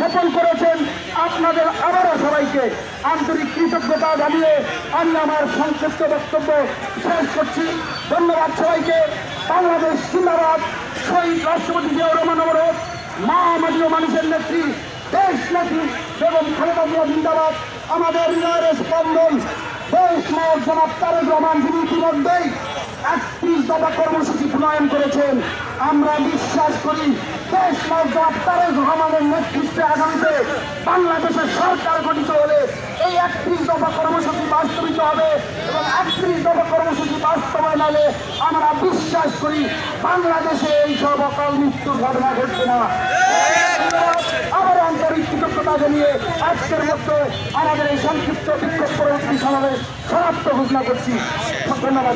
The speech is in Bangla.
সফল করেছেন আপনাদের আবারও সবাইকে আন্তরিক কৃতজ্ঞতা জানিয়ে আমি আমার সংক্ষিপ্ত বক্তব্য শেষ করছি। ধন্যবাদ সবাইকে। বাংলাদেশ জিন্দাবাদ। শহীদ রাষ্ট্রপতি জিয়াউর রহমান অবরোধ। মা আমাদের মানুষের নেত্রী, দেশ নেত্রী বেগম খালেদা জিয়া জিন্দাবাদ। আমাদের হৃদয়ের স্পন্দন। দেশ নায়ক জনাব তারেক রহমান, যিনি ইতিমধ্যেই একত্রিশ দফা কর্মসূচি প্রণয়ন করেছেন। আমরা বিশ্বাস করি দেশ তারেক রহমানের নেতৃত্বে আগামীতে বাংলাদেশের সরকার গঠিত হলে এই একত্রিশ দফা কর্মসূচি বাস্তবিত হবে এবং একত্রিশ দফা কর্মসূচি বাস্তবায়ন হলে আমরা বিশ্বাস করি বাংলাদেশে এই সব অকাল মৃত্যুর ঘটনা ঘটবে না। আবার আন্তরিক কৃতজ্ঞতা জানিয়ে আজকের মধ্যে আমাদের এই সংক্ষিপ্ত বিক্ষোভ পরবর্তী সমাবেশ সমাপ্ত ঘোষণা করছি। ধন্যবাদ।